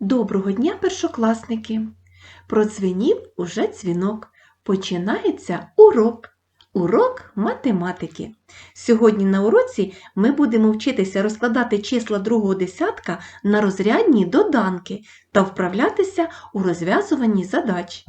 Доброго дня, першокласники! Продзвенів уже дзвінок. Починається урок. Урок математики. Сьогодні на уроці ми будемо вчитися розкладати числа другого десятка на розрядні доданки та вправлятися у розв'язуванні задач.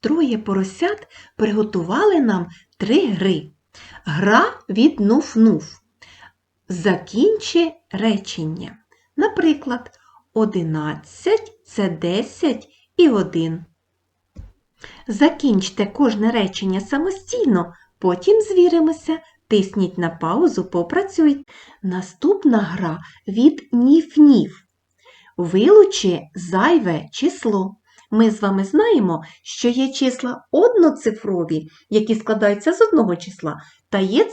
Троє поросят приготували нам три гри. Гра від нуф-нуф. Закінчи речення. Наприклад, 11 це 10 і 1. Закінчте кожне речення самостійно, потім звіримося, тисніть на паузу, попрацюйте. Наступна гра від ніф-ніф. Вилучи зайве число. Ми з вами знаємо, що є числа одноцифрові, які складаються з одного числа, та є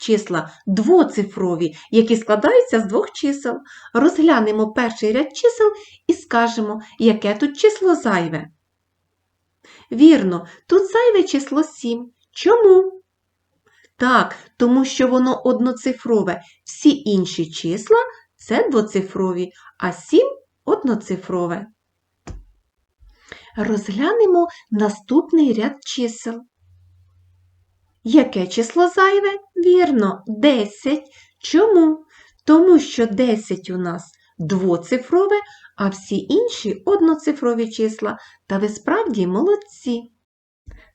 числа двоцифрові, які складаються з двох чисел. Розглянемо перший ряд чисел і скажемо, яке тут число зайве. Вірно, тут зайве число 7. Чому? Так, тому що воно одноцифрове. Всі інші числа це двоцифрові, а 7 одноцифрове. Розглянемо наступний ряд чисел. Яке число зайве? Вірно, 10. Чому? Тому що 10 у нас двоцифрове, а всі інші одноцифрові числа. Та ви справді молодці.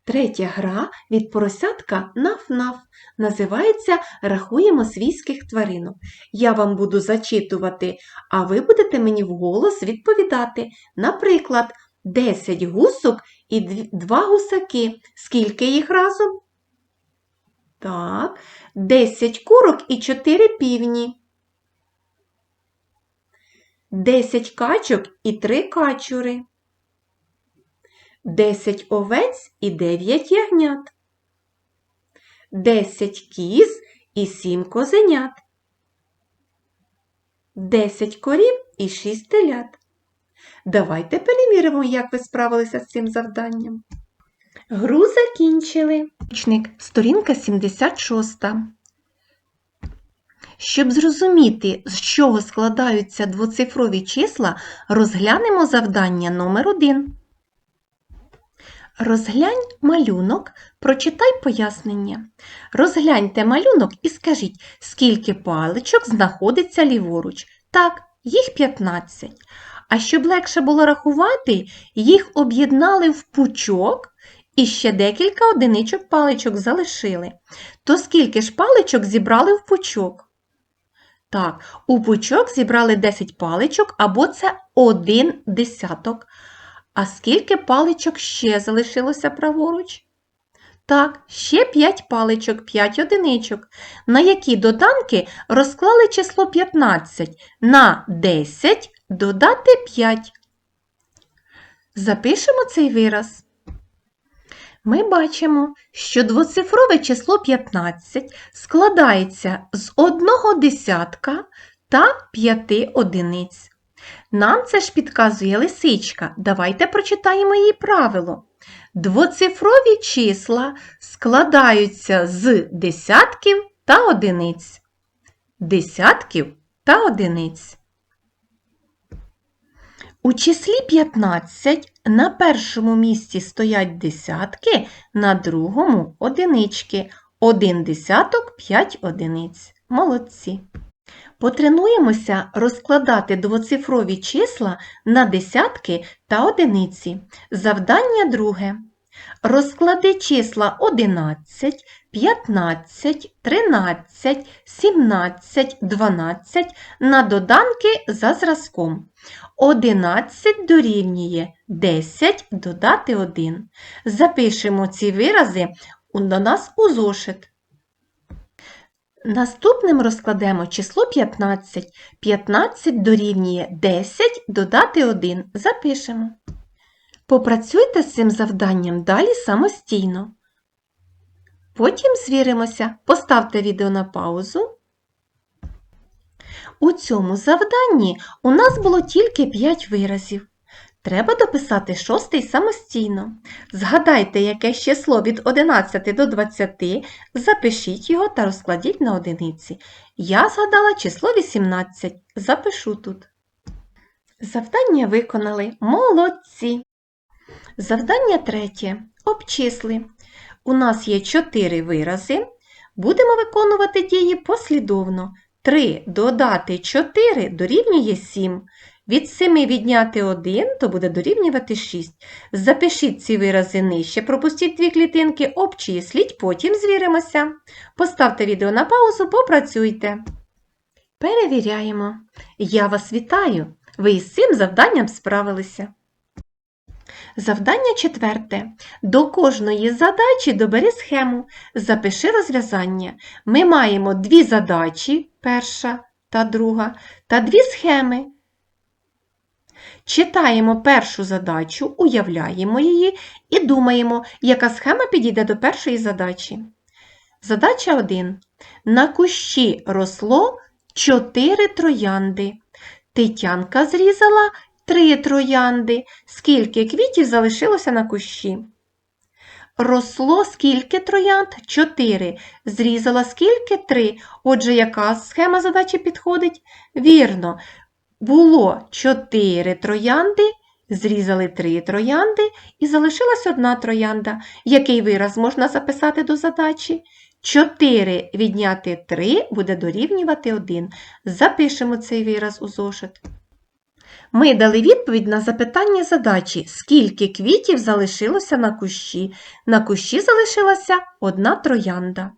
Третя гра від поросятка наф-наф називається Рахуємо свійських тваринок. Я вам буду зачитувати, а ви будете мені вголос відповідати. Наприклад, 10 гусок і 2 гусаки. Скільки їх разом? Так, 10 курок і 4 півні. 10 качок і 3 качури. 10 овець і 9 ягнят. 10 кіз і 7 козенят. 10 корів і 6 телят. Давайте перевіримо, як ви справилися з цим завданням. Гру закінчили. Сторінка 76. Щоб зрозуміти, з чого складаються двоцифрові числа, розглянемо завдання номер 1. Розглянь малюнок, прочитай пояснення. Розгляньте малюнок і скажіть, скільки паличок знаходиться ліворуч. Так, їх 15. А щоб легше було рахувати, їх об'єднали в пучок і ще декілька одиничок паличок залишили. То скільки ж паличок зібрали в пучок? Так, у пучок зібрали 10 паличок або це один десяток. А скільки паличок ще залишилося праворуч? Так, ще 5 паличок, 5 одиничок, на які доданки розклали число 15 на 10 додати 5. Запишемо цей вираз. Ми бачимо, що двоцифрове число 15 складається з одного десятка та 5 одиниць. Нам це ж підказує лисичка. Давайте прочитаємо її правило. Двоцифрові числа складаються з десятків та одиниць. Десятків та одиниць. У числі 15 на першому місці стоять десятки, на другому одинички. Один десяток 5 одиниць. Молодці. Потренуємося розкладати двоцифрові числа на десятки та одиниці. Завдання друге. Розклади числа 11, 15, 13, 17, 12 на доданки за зразком. 11 дорівнює 10 додати 1. Запишемо ці вирази до нас у зошит. Наступним розкладемо число 15. 15 дорівнює 10 додати 1. Запишемо. Попрацюйте з цим завданням далі самостійно. Потім звіримося, поставте відео на паузу. У цьому завданні у нас було тільки 5 виразів. Треба дописати шостий самостійно. Згадайте якесь число від 11 до 20, запишіть його та розкладіть на одиниці. Я згадала число 18. Запишу тут. Завдання виконали. Молодці. Завдання третє. Обчисли. У нас є чотири вирази. Будемо виконувати дії послідовно. 3 додати 4 дорівнює 7. Від 7 відняти 1, то буде дорівнювати 6. Запишіть ці вирази нижче, пропустіть дві клітинки, обчисліть, потім звіримося. Поставте відео на паузу, попрацюйте. Перевіряємо. Я вас вітаю! Ви із цим завданням справилися. Завдання четверте. До кожної задачі добери схему. Запиши розв'язання. Ми маємо дві задачі, перша та друга, та дві схеми. Читаємо першу задачу, уявляємо її і думаємо, яка схема підійде до першої задачі. Задача 1. На кущі росло 4 троянди. Тетянка зрізала 3 троянди. Скільки квітів залишилося на кущі? Росло скільки троянд? 4. Зрізала скільки? 3. Отже, яка схема задачі підходить? Вірно. Було 4 троянди, зрізали 3 троянди і залишилась одна троянда. Який вираз можна записати до задачі? 4 відняти 3 буде дорівнювати 1. Запишемо цей вираз у зошит. Ми дали відповідь на запитання задачі, скільки квітів залишилося на кущі. На кущі залишилася одна троянда.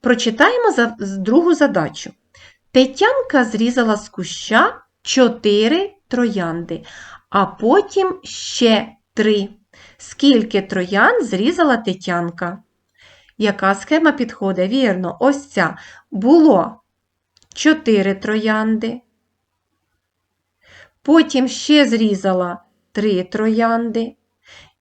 Прочитаємо другу задачу. Тетянка зрізала з куща 4 троянди, а потім ще 3. Скільки троянд зрізала Тетянка? Яка схема підходить? Вірно, ось ця. Було 4 троянди. Потім ще зрізала 3 троянди.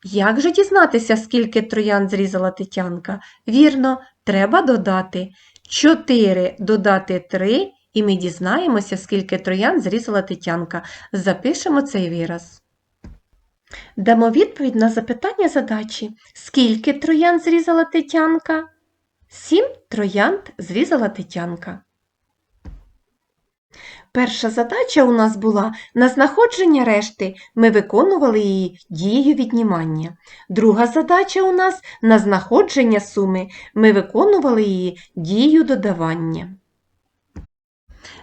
Як же дізнатися, скільки троянд зрізала Тетянка? Вірно, треба додати 4 додати 3, і ми дізнаємося, скільки троянд зрізала Тетянка. Запишемо цей вираз. Дамо відповідь на запитання задачі. Скільки троянд зрізала Тетянка? 7 троянд зрізала Тетянка. Перша задача у нас була на знаходження решти. Ми виконували її дією віднімання. Друга задача у нас на знаходження суми. Ми виконували її дією додавання.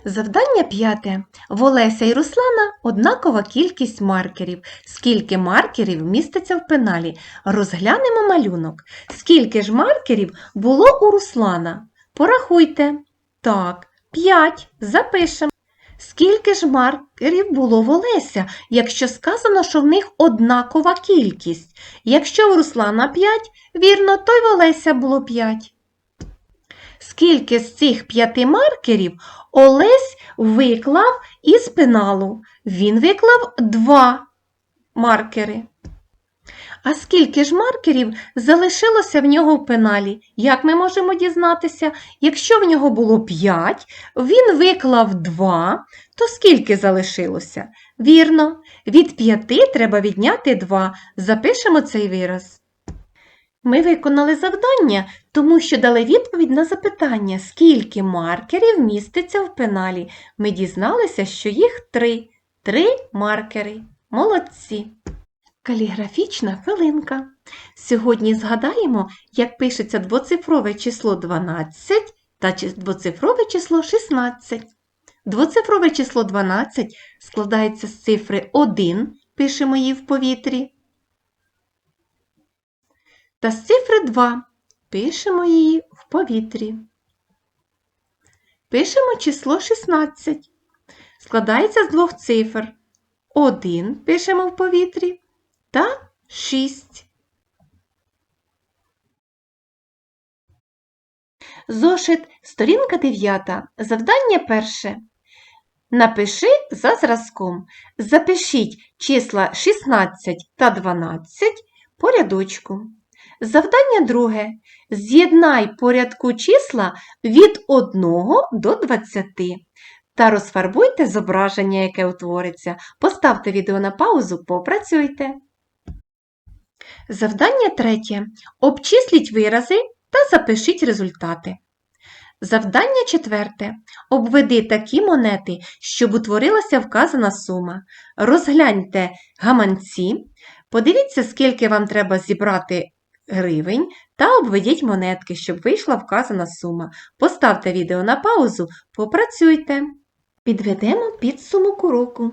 Завдання п'яте. В Олеся і Руслана однакова кількість маркерів. Скільки маркерів міститься в пеналі? Розглянемо малюнок. Скільки ж маркерів було у Руслана? Порахуйте. Так, 5. Запишемо. Скільки ж маркерів було в Олеся, якщо сказано, що в них однакова кількість? Якщо в Руслана 5, вірно, то й в Олеся було 5. Скільки з цих п'яти маркерів Олесь виклав із пеналу? Він виклав два маркери. А скільки ж маркерів залишилося в нього в пеналі? Як ми можемо дізнатися? Якщо в нього було 5, він виклав 2, то скільки залишилося? Вірно, від 5 треба відняти 2. Запишемо цей вираз. Ми виконали завдання, тому що дали відповідь на запитання, скільки маркерів міститься в пеналі. Ми дізналися, що їх три. Три маркери. Молодці! Каліграфічна хвилинка. Сьогодні згадаємо, як пишеться двоцифрове число 12 та двоцифрове число 16. Двоцифрове число 12 складається з цифри 1, пишемо її в повітрі, та з цифри 2 пишемо її в повітрі. Пишемо число 16. Складається з двох цифр. 1 пишемо в повітрі та 6. Зошит, сторінка 9. Завдання перше. Напиши за зразком. Запишіть числа 16 та 12 по рядочку. Завдання друге. З'єднай по рядку числа від 1 до 20 та розфарбуйте зображення, яке утвориться. Поставте відео на паузу, попрацюйте. Завдання третє. Обчисліть вирази та запишіть результати. Завдання четверте. Обведи такі монети, щоб утворилася вказана сума. Розгляньте гаманці, подивіться, скільки вам треба зібрати гривень та обведіть монетки, щоб вийшла вказана сума. Поставте відео на паузу, попрацюйте. Підведемо підсумок уроку.